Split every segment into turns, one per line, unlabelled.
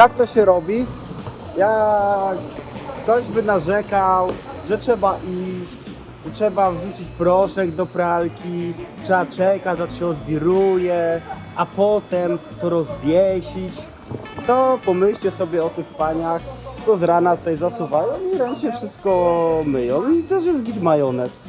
tak to się robi. Jak ktoś by narzekał, że trzeba iść, trzeba wrzucić proszek do pralki, trzeba czekać, aż się odwiruje, a potem to rozwiesić, to pomyślcie sobie o tych paniach, co z rana tutaj zasuwają i ręcznie wszystko myją. I też jest git majonez.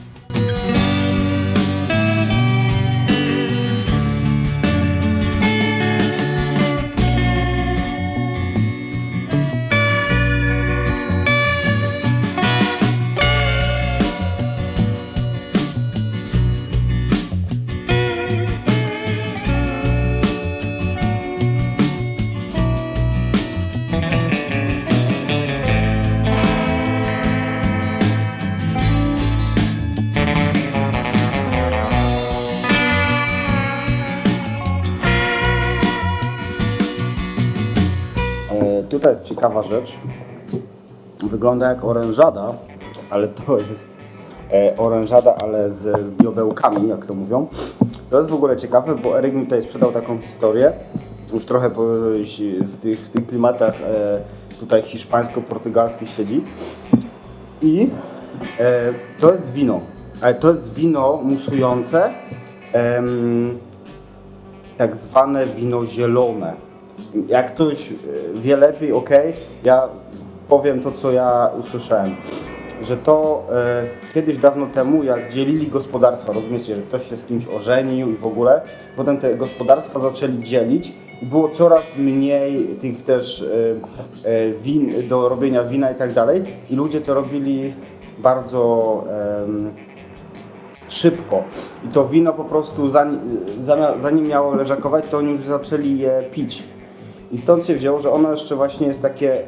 Tutaj jest ciekawa rzecz. Wygląda jak orężada, ale to jest e, orężada, ale z, z diobełkami, jak to mówią. To jest w ogóle ciekawe, bo Eryk mi tutaj sprzedał taką historię. Już trochę po, w, tych, w tych klimatach e, tutaj hiszpańsko-portugalskich siedzi. I e, to jest wino. Ale to jest wino musujące. em, tak zwane wino zielone. Jak ktoś e, wie lepiej, ok, ja powiem to, co ja usłyszałem. Że to e, kiedyś dawno temu, jak dzielili gospodarstwa, rozumiecie, że ktoś się z kimś ożenił i w ogóle, potem te gospodarstwa zaczęli dzielić i było coraz mniej tych też e, e, win, do robienia wina i tak dalej. I ludzie to robili bardzo em, szybko. I to wino po prostu zanim, zanim miało leżakować, to oni już zaczęli je pić. I stąd się wzięło, że ono jeszcze właśnie jest takie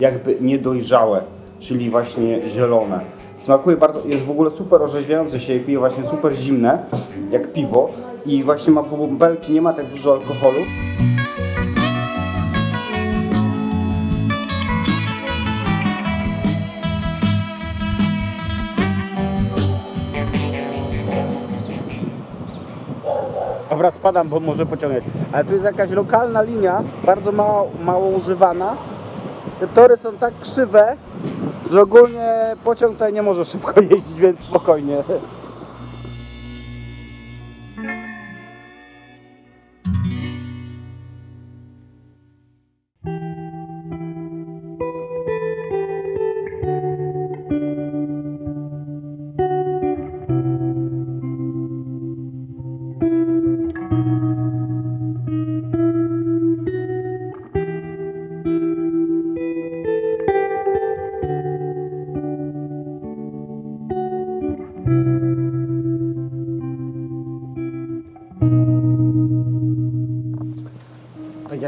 jakby niedojrzałe, czyli właśnie zielone. Smakuje bardzo, jest w ogóle super orzeźwiające się i pije właśnie super zimne, jak piwo. I właśnie ma bąbelki, nie ma tak dużo alkoholu. Dobra, spadam, bo może pociągnąć. Ale tu jest jakaś lokalna linia, bardzo mało, mało używana. Te tory są tak krzywe, że ogólnie pociąg tutaj nie może szybko jeździć, więc spokojnie.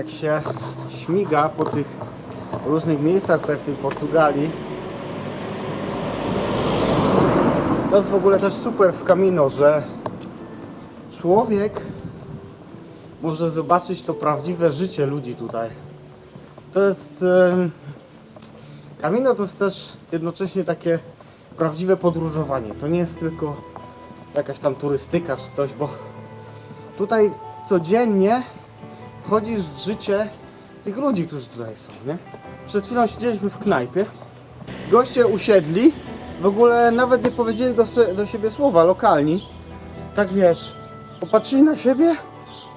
Jak się śmiga po tych różnych miejscach tutaj w tej Portugalii, to jest w ogóle też super w Camino, że człowiek może zobaczyć to prawdziwe życie ludzi tutaj. To jest... Camino to jest też jednocześnie takie prawdziwe podróżowanie. To nie jest tylko jakaś tam turystyka czy coś, bo tutaj codziennie wchodzisz w życie tych ludzi, którzy tutaj są, nie? Przed chwilą siedzieliśmy w knajpie, goście usiedli, w ogóle nawet nie powiedzieli do, do siebie słowa, lokalni. Tak wiesz, popatrzyli na siebie,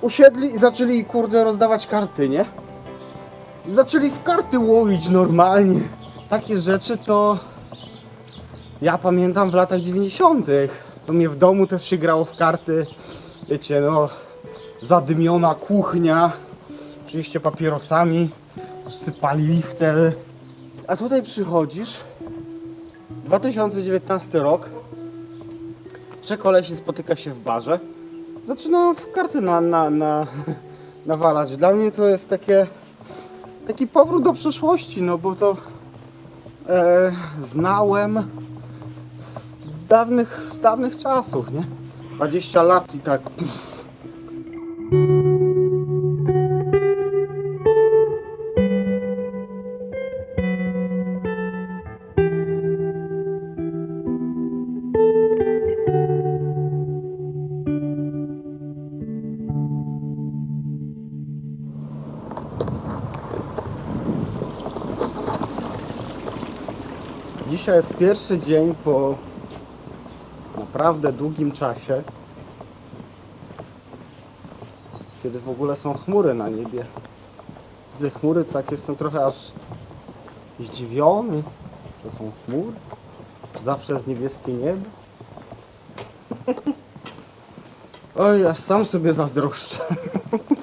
usiedli i zaczęli, kurde, rozdawać karty, nie? I zaczęli w karty łowić normalnie. Takie rzeczy to ja pamiętam w latach 90. To mnie w domu też się grało w karty. Wiecie, no, zadymiona kuchnia, oczywiście papierosami, wszyscy palili wtedy. A tutaj przychodzisz, 2019 rok, trzech kolesi spotyka się w barze, zaczyna w karty na, na, na, nawalać. Dla mnie to jest takie, taki powrót do przeszłości, no bo to e, znałem z dawnych, z dawnych czasów, nie? 20 lat i tak Dzisiaj jest pierwszy dzień po naprawdę długim czasie, kiedy w ogóle są chmury na niebie. Widzę chmury, tak jestem trochę aż zdziwiony, że są chmury. Zawsze jest niebieskie niebo. Oj, aż sam sobie zazdroszczę.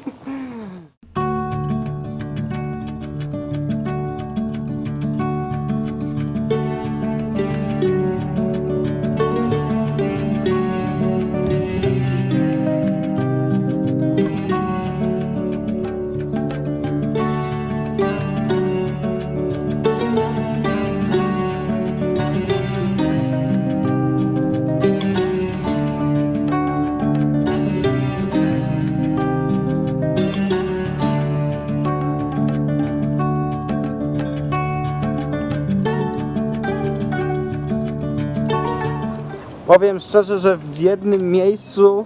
Powiem szczerze, że w jednym miejscu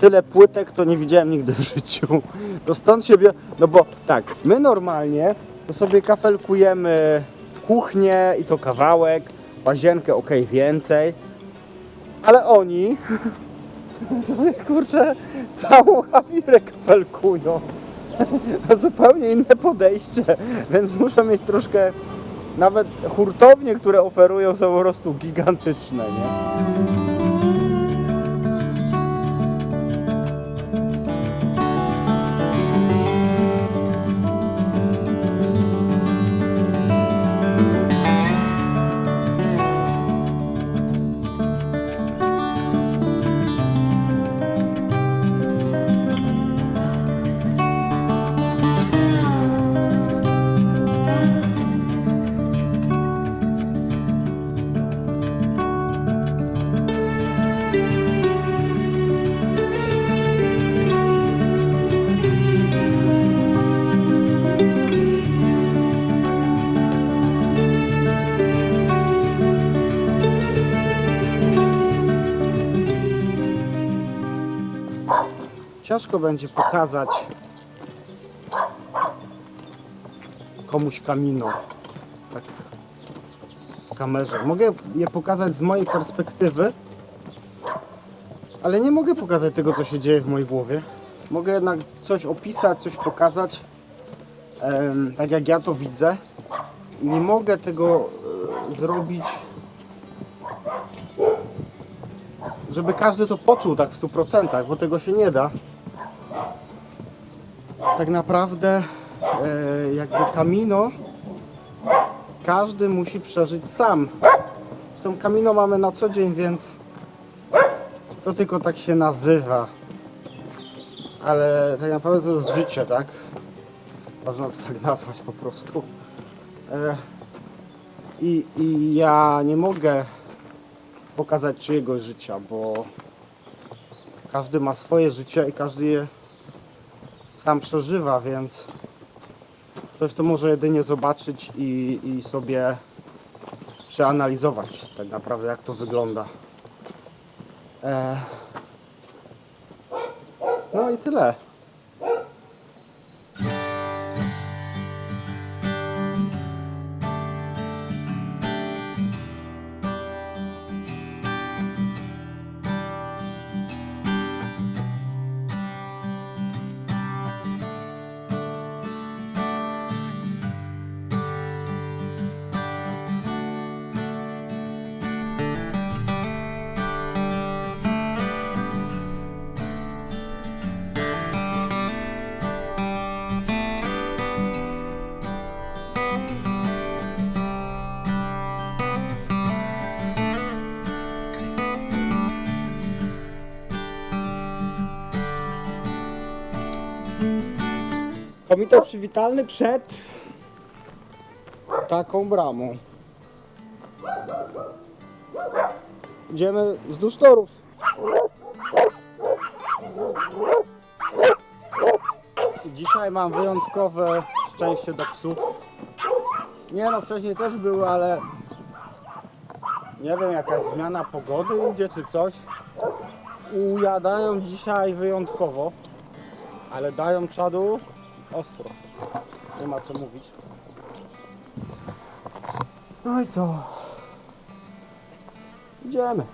tyle płytek to nie widziałem nigdy w życiu. To stąd się bie... No bo tak, my normalnie to sobie kafelkujemy kuchnię i to kawałek, łazienkę ok więcej, ale oni sobie kurczę całą hawirę kafelkują. Zupełnie inne podejście, więc muszę mieć troszkę nawet hurtownie, które oferują są po prostu gigantyczne, nie? Ciężko będzie pokazać komuś kamino. Tak w kamerze. Mogę je pokazać z mojej perspektywy, ale nie mogę pokazać tego, co się dzieje w mojej głowie. Mogę jednak coś opisać, coś pokazać, tak jak ja to widzę. Nie mogę tego e, zrobić, żeby każdy to poczuł tak w 100%, bo tego się nie da. Tak naprawdę, e, jakby Camino, każdy musi przeżyć sam. Zresztą Camino mamy na co dzień, więc to tylko tak się nazywa. Ale tak naprawdę to jest życie, tak? Można to tak nazwać po prostu. E, i, I ja nie mogę pokazać czyjegoś życia, bo każdy ma swoje życie i każdy je sam przeżywa, więc ktoś to może jedynie zobaczyć i, i sobie przeanalizować tak naprawdę jak to wygląda. E... No i tyle. Komitet przywitalny przed taką bramą. Idziemy wzdłuż torów. Dzisiaj mam wyjątkowe szczęście do psów. Nie no, wcześniej też były, ale nie wiem, jakaś zmiana pogody idzie czy coś. Ujadają dzisiaj wyjątkowo, ale dają czadu Ostro. Nie ma co mówić. No i co? Idziemy.